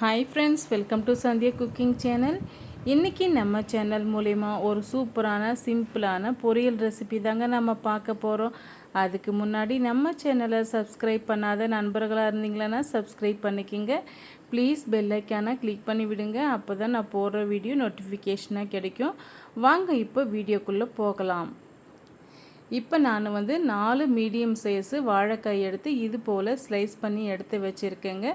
Hi friends welcome to Sandhya cooking channel இன்றைக்கி நம்ம channel மூலயமா ஒரு சூப்பரான சிம்பிளான பொரியல் ரெசிபி தாங்க நம்ம பார்க்க போகிறோம் அதுக்கு முன்னாடி நம்ம சேனலை சப்ஸ்கிரைப் பண்ணாத நண்பர்களாக இருந்தீங்களன்னா சப்ஸ்கிரைப் பண்ணிக்கிங்க. ப்ளீஸ் பெல்லைக்கான கிளிக் பண்ணி விடுங்க. அப்போ தான் நான் போடுற வீடியோ நோட்டிஃபிகேஷனாக கிடைக்கும். வாங்க இப்போ வீடியோக்குள்ளே போகலாம். இப்போ நான் வந்து நாலு மீடியம் சைஸு வாழைக்காய் எடுத்து இது போல் ஸ்லைஸ் பண்ணி எடுத்து வச்சுருக்கேங்க.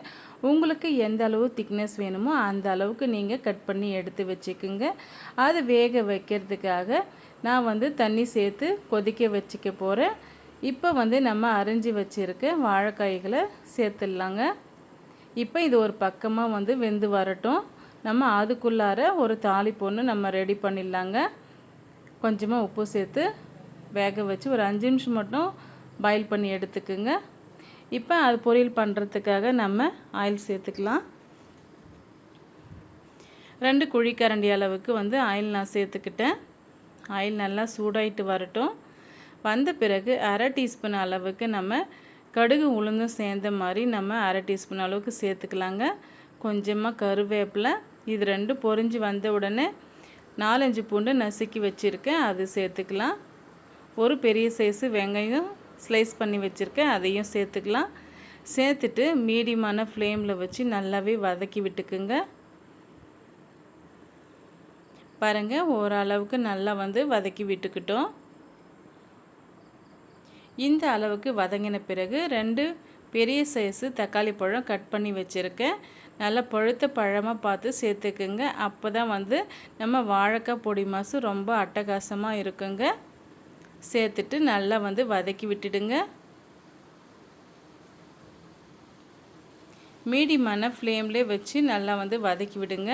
உங்களுக்கு எந்த அளவு திக்னஸ் வேணுமோ அந்த அளவுக்கு நீங்கள் கட் பண்ணி எடுத்து வச்சுக்கோங்க. அது வேக வைக்கிறதுக்காக நான் வந்து தண்ணி சேர்த்து கொதிக்க வச்சுக்க போகிறேன் இப்போ வந்து நம்ம அரிஞ்சு வச்சுருக்க வாழைக்காய்களை சேர்த்துடலாங்க. இப்போ இது ஒரு பக்கமாக வந்து வெந்து வரட்டும். நம்ம அதுக்குள்ளார ஒரு தாலி பொண்ணு நம்ம ரெடி பண்ணிடலாங்க. கொஞ்சமாக உப்பு சேர்த்து வேக வச்சு ஒரு அஞ்சு நிமிஷம் மட்டும் பாயில் பண்ணி எடுத்துக்குங்க. இப்போ அது பொரியல் பண்ணுறதுக்காக நம்ம ஆயில் சேர்த்துக்கலாம். ரெண்டு குழிக்கரண்டி அளவுக்கு வந்து ஆயில் நான் சேர்த்துக்கிட்டேன். ஆயில் நல்லா சூடாயிட்டு வரட்டும். வந்த பிறகு அரை டீஸ்பூன் அளவுக்கு நம்ம கடுகு உளுந்தும் சேர்ந்த மாதிரி நம்ம அரை டீஸ்பூன் அளவுக்கு சேர்த்துக்கலாங்க. கொஞ்சமாக கருவேப்பிலை இது ரெண்டும் பொறிஞ்சு வந்த உடனே நாலஞ்சு பூண்டு நசுக்கி வச்சுருக்கேன் அது சேர்த்துக்கலாம். ஒரு பெரிய சைஸு வெங்காயம் ஸ்லைஸ் பண்ணி வச்சுருக்கேன். அதையும் சேர்த்துக்கலாம். சேர்த்துட்டு மீடியமான ஃப்ளேமில் வச்சு நல்லாவே வதக்கி விட்டுக்குங்க. பாருங்கள் ஓரளவுக்கு நல்லா வந்து வதக்கி விட்டுக்கிட்டோம். இந்த அளவுக்கு வதங்கின பிறகு ரெண்டு பெரிய சைஸு தக்காளி பழம் கட் பண்ணி வச்சுருக்கேன். நல்லா பழுத்த பழமாக பார்த்து சேர்த்துக்குங்க. அப்போ தான் வந்து நம்ம வாழைக்காய் பொடி மாசு ரொம்ப அட்டகாசமாக இருக்குங்க. சேர்த்துட்டு நல்லா வந்து வதக்கி விட்டுடுங்க. மீடியமான ஃப்ளேம்லேயே வச்சு நல்லா வந்து வதக்கி விடுங்க.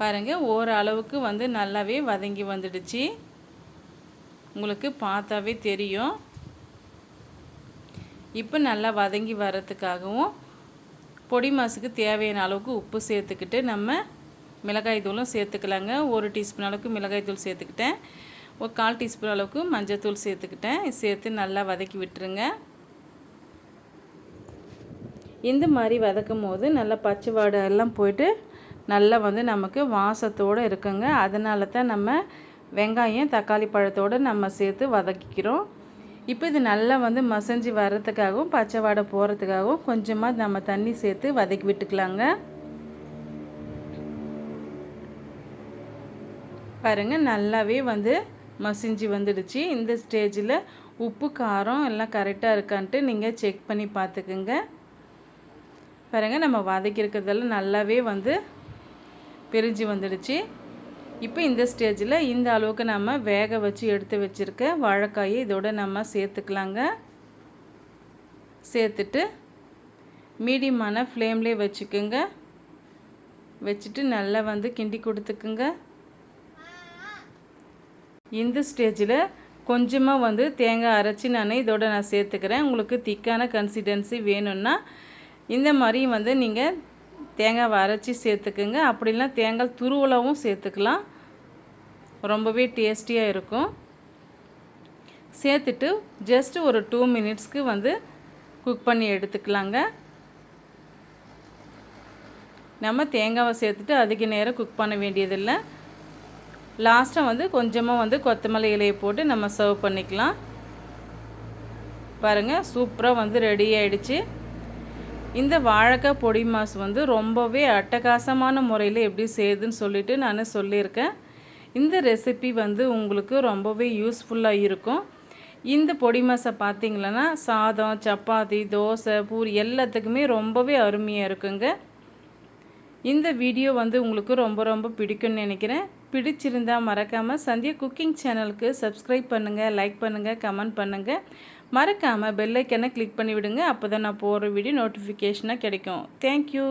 பாருங்கள் ஓரளவுக்கு வந்து நல்லாவே வதங்கி வந்துடுச்சு. உங்களுக்கு பார்த்தாவே தெரியும். இப்போ நல்லா வதங்கி வர்றதுக்காகவும் பொடி மாசுக்கு தேவையான அளவுக்கு உப்பு சேர்த்துக்கிட்டு நம்ம மிளகாய் தூளும் சேர்த்துக்கலாங்க. ஒரு டீஸ்பூன் அளவுக்கு மிளகாய் தூள் சேர்த்துக்கிட்டேன். ஒரு கால் டீஸ்பூன் அளவுக்கு மஞ்சத்தூள் சேர்த்துக்கிட்டேன். சேர்த்து நல்லா வதக்கி விட்டுருங்க. இந்த மாதிரி வதக்கும் போது நல்லா பச்சை வாடை எல்லாம் போயிட்டு நல்லா வந்து நமக்கு வாசத்தோடு இருக்குங்க. அதனால தான் நம்ம வெங்காயம் தக்காளி பழத்தோடு நம்ம சேர்த்து வதக்கிக்கிறோம். இப்போ இது நல்லா வந்து மசஞ்சு வர்றதுக்காகவும் பச்சை வாடை போகிறதுக்காகவும் கொஞ்சமாக நம்ம தண்ணி சேர்த்து வதக்கி விட்டுக்கலாங்க. பாருங்கள் நல்லாவே வந்து மசிஞ்சு வந்துடுச்சு. இந்த ஸ்டேஜில் உப்பு காரம் எல்லாம் கரெக்டாக இருக்கான்ட்டு நீங்கள் செக் பண்ணி பார்த்துக்குங்க. பாருங்கள் நம்ம வதக்கியிருக்கிறதெல்லாம் நல்லாவே வந்து பிரிஞ்சு வந்துடுச்சு. இப்போ இந்த ஸ்டேஜில் இந்த அளவுக்கு நம்ம வேக வச்சு எடுத்து வச்சுருக்க வாழைக்காயை இதோட நம்ம சேர்த்துக்கலாங்க. சேர்த்துட்டு மீடியமான ஃப்ளேம்லேயே வச்சுக்கோங்க. வச்சுட்டு நல்லா வந்து கிண்டி கொடுத்துக்குங்க. இந்த ஸ்டேஜில் கொஞ்சமாக வந்து தேங்காய் அரைச்சி நான் இதோட நான் சேர்த்துக்கிறேன். உங்களுக்கு திக்கான கன்சிஸ்டன்சி வேணும்னா இந்த மாதிரி வந்து நீங்கள் தேங்காவை அரைச்சி சேர்த்துக்குங்க. அப்படிலாம் தேங்காய் துருவலாகவும் சேர்த்துக்கலாம். ரொம்பவே டேஸ்டியாக இருக்கும். சேர்த்துட்டு ஜஸ்ட்டு ஒரு டூ மினிட்ஸ்க்கு வந்து குக் பண்ணி எடுத்துக்கலாங்க. நம்ம தேங்காவை சேர்த்துட்டு அதிக நேரம் குக் பண்ண வேண்டியதில்லை. லாஸ்ட்டாக வந்து கொஞ்சமாக வந்து கொத்தமல்லி இலையை போட்டு நம்ம சர்வ் பண்ணிக்கலாம். பாருங்கள் சூப்பராக வந்து ரெடி ஆகிடுச்சு இந்த வாழைக்காய் பொடி மாசு வந்து ரொம்பவே அட்டகாசமான முறையில் எப்படி செய்யுதுன்னு சொல்லிட்டு நான் சொல்லியிருக்கேன். இந்த ரெசிபி வந்து உங்களுக்கு ரொம்பவே யூஸ்ஃபுல்லாக இருக்கும். இந்த பொடி மாசை பார்த்திங்களன்னா சாதம் சப்பாத்தி தோசை பூரி எல்லாத்துக்குமே ரொம்பவே அருமையாக இருக்குங்க. இந்த வீடியோ வந்து உங்களுக்கு ரொம்ப ரொம்ப பிடிக்கும்னு நினைக்கிறேன். பிடிச்சிருந்தா மறக்காமல் சந்தியா குக்கிங் சேனலுக்கு சப்ஸ்கிரைப் பண்ணுங்கள் லைக் பண்ணுங்கள் கமெண்ட் பண்ணுங்கள் மறக்காமல் பெல்லைக்கனை கிளிக் பண்ணிவிடுங்க அப்போ தான் நான் போகிற வீடியோ நோட்டிஃபிகேஷனாக கிடைக்கும். தேங்க்யூ